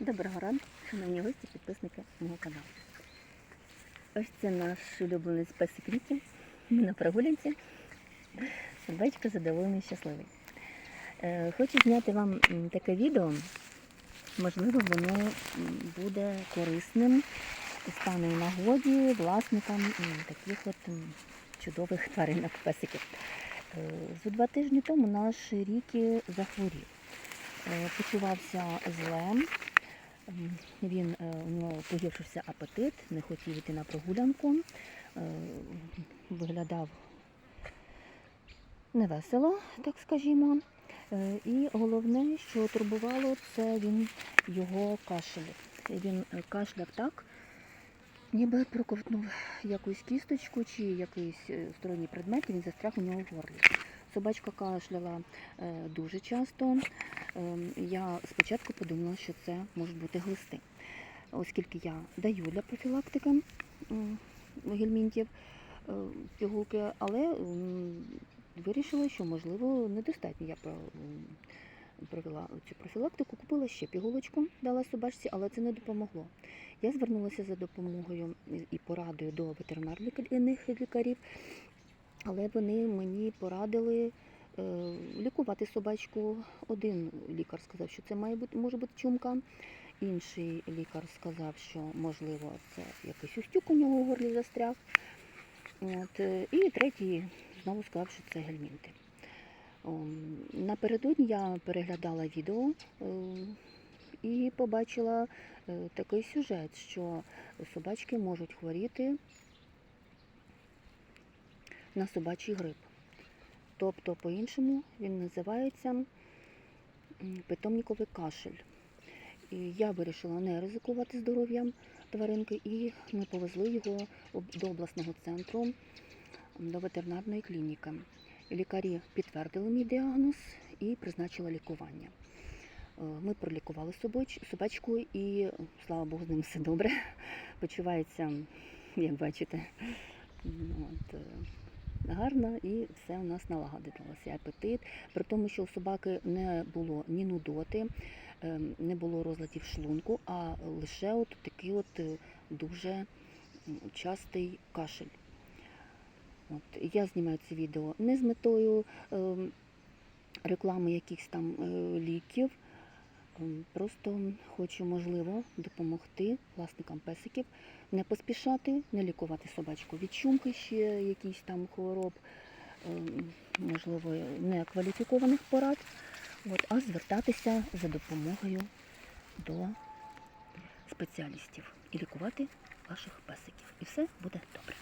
Доброго ранку, шановні гості, підписники мого каналу. Ось це наш улюбленець песик Вікі. Ми на прогулянці. Собачка задоволений, щасливий. Е, Хочу зняти вам таке відео. Можливо, воно буде корисним і стане нагоді власникам таких от чудових тваринок песиків. Е, Зо два тижні тому наш Рікі захворів. Е, Почувався зле, М, Він е, у нього погіршився апетит, не хотів йти на прогулянку, е, виглядав невесело, так скажімо. Е, І головне, що турбувало, це він його кашель. Він кашляв так, ніби проковтнув якусь кісточку чи якийсь сторонній предмет, і він застряг у нього в горлі. Собачка кашляла е, дуже часто. Ем, Я спочатку подумала, що це можуть бути глисти, оскільки я даю для профілактики гельмінтів е, пігулки, але вирішила, що можливо недостатньо. Я провела цю профілактику, купила ще пігулочку, дала собачці, але це не допомогло. Я звернулася за допомогою і порадою до ветеринарних лікарів, але вони мені порадили е, лікувати собачку. Один лікар сказав, що це має бути може бути чумка. Інший лікар сказав, що можливо це якийсь устюк у нього в горлі застряг. От, е, і третій знову сказав, що це гельмінти. Напередодні я переглядала відео е, і побачила такий сюжет, що собачки можуть хворіти на собачий грип. Тобто, по-іншому він називається м, питомниковий кашель. І я вирішила не ризикувати здоров'ям тваринки, і ми повезли його до обласного центру, до ветеринарної клініки. Лікарі підтвердили мій діагноз і призначили лікування. Е, Ми пролікували собачку і, слава Богу, з ним все добре. Почувається, як бачите, от, е, гарно і все у нас налагодилося. Апетит. При тому, що у собаки не було ні нудоти, ем, не було розладів шлунку, а лише от такий от е, дуже частий кашель. От, я знімаю це відео не з метою ем, реклами якихось там е, ліків. Просто хочу, можливо, допомогти власникам песиків не поспішати, не лікувати собачку від чумки ще якісь там хвороб, ем, можливо, некваліфікованих порад, от, а звертатися за допомогою до спеціалістів і лікувати ваших песиків. І все буде добре.